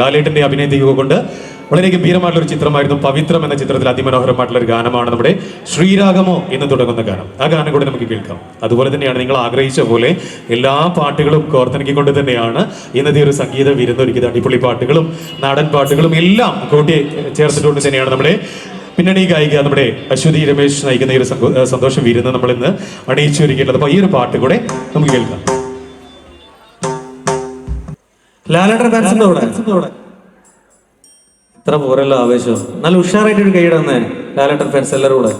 ലാലേട്ടന്റെ അഭിനയത്തിക കൊണ്ട് വളരെ ഗംഭീരമായിട്ടുള്ള ഒരു ചിത്രമായിരുന്നു പവിത്രം എന്ന ചിത്രത്തിൽ അതിമനോഹരമായിട്ടുള്ള ഒരു ഗാനമാണ് നമ്മുടെ ശ്രീരാഗമോ എന്ന് തുടങ്ങുന്ന ഗാനം. ആ ഗാനം കൂടെ നമുക്ക് കേൾക്കാം. അതുപോലെ തന്നെയാണ് നിങ്ങൾ ആഗ്രഹിച്ച പോലെ എല്ലാ പാട്ടുകളും കോർത്തിണക്കിക്കൊണ്ട് തന്നെയാണ് ഇന്നത്തെ ഒരു സംഗീത വിരുന്നൊരുക്കിയത് അടിപൊളി പാട്ടുകളും നാടൻ പാട്ടുകളും എല്ലാം കൂട്ടി ചേർത്തിട്ടുകൊണ്ട് തന്നെയാണ് നമ്മുടെ പിന്നണി ഗായിക നമ്മുടെ അശ്വതി രമേശ് നയിക്കുന്ന ഈ ഒരു സന്തോഷം വിരുന്ന് നമ്മൾ ഇന്ന് അണിയിച്ചു ഒരുക്കിയിട്ടുള്ളത്. അപ്പൊ ഈ ഒരു പാട്ട് കൂടെ നമുക്ക് കേൾക്കാം. ലാലേട്ടൻ ഫാൻസിന്റെ കൂടെ ഇത്ര പോരല്ലോ ആവേശം. നല്ല ഉഷാറായിട്ട് ഒരു കൈയിടുന്നേ ലാലേട്ടൻ ഫാൻസ് എല്ലാവരും കൂടെ.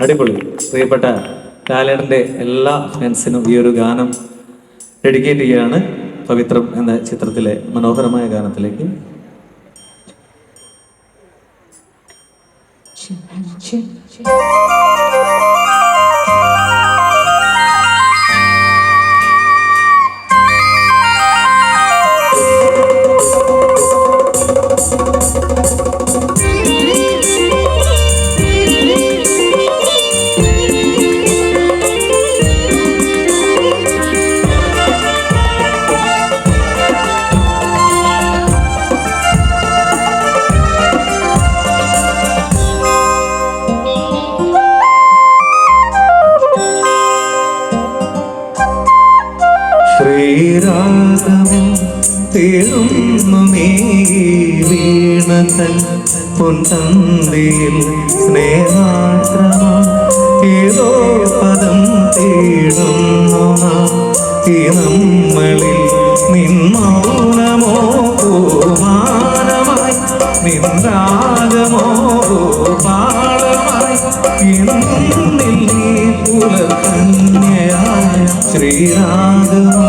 അടിപൊളി. പ്രിയപ്പെട്ട ലാലേട്ടന്റെ എല്ലാ ഫാൻസിനും ഈ ഒരു ഗാനം ഡെഡിക്കേറ്റ് ചെയ്യുകയാണ് പവിത്രം എന്ന ചിത്രത്തിലെ മനോഹരമായ ഗാനത്തിലേക്ക്. ശ്രീരാഗമോ തേടുന്നു നീ വീണതൻ പൊൻതന്തിയിൽ സ്നേഹാശ്രമ ഏതോ പദം തേടുന്നു ഈ നമ്മളിൽ നിന്നൗനമോ പൂമാനമായി നിന്നാഗമോ പാളമായി. എന്നിൽ നീ പുലർകന്യയായ ശ്രീരാഗമോ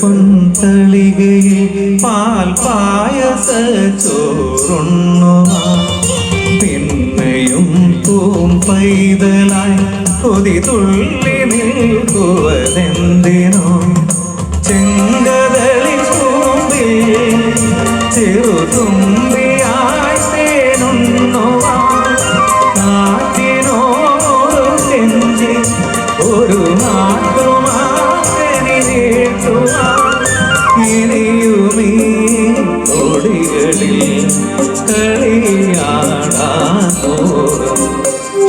പൊന്തളികയിൽ പാൽ പായസ ചോറുണ്ണുക. പിന്നെയും പൂം പൈതലായി കൊതി തുള്ളി നിൽക്കുവതെന്തിനോ? കൊടികളിൽ കളിയാടാനോടും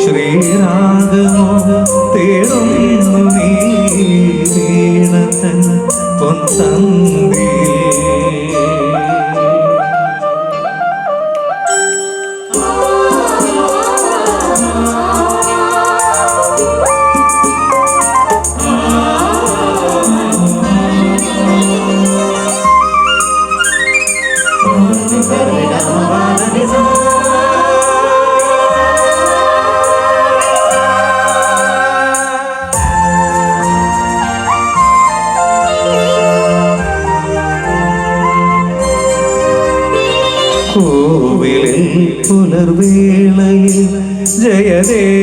ശ്രീരാഗമോ തേടുന്നു നീ വീണതൻ പൊന്തന്തി கோவிலின் புலர்வேளையில் ஜயதேவகீதாலாபனம்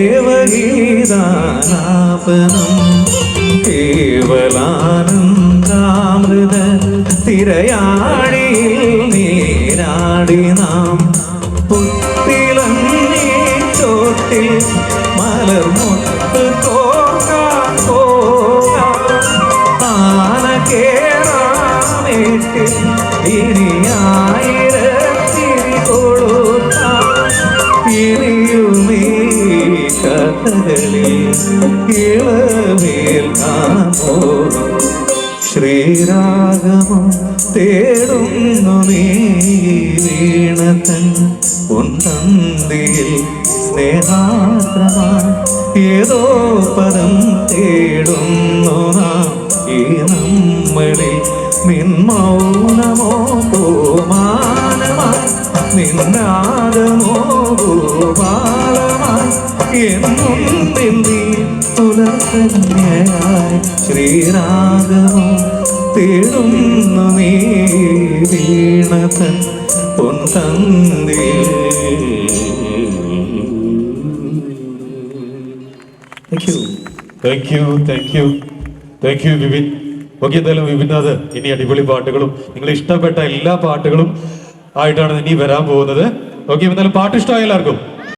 கேவலானந்தாமிருத திரையாழியில் ഇളവേൽക്കാൻ പോകും ശ്രീരാഗമം തേടുന്നു നീ വീണതൻ ഉണ്ടന്തിയിൽ സ്നേഹാത്രമാ ഏതോ പദം തേടുന്നു നാം. ഈ നമ്മളിൽ നിൻ മൗനമോ പൂമാനമായി നിന്നാദമോ ഗോപാലമായി ശ്രീരാഗമോ തേടുന്നു നീ വീണതൻ വിപിനാഥ് ഇനി അടിപൊളി പാട്ടുകളും നിങ്ങൾ ഇഷ്ടപ്പെട്ട എല്ലാ പാട്ടുകളും ആയിട്ടാണ് ഇനി വരാൻ പോകുന്നത്. ഓക്കെ എന്തായാലും പാട്ട് ഇഷ്ടമായ എല്ലാവർക്കും.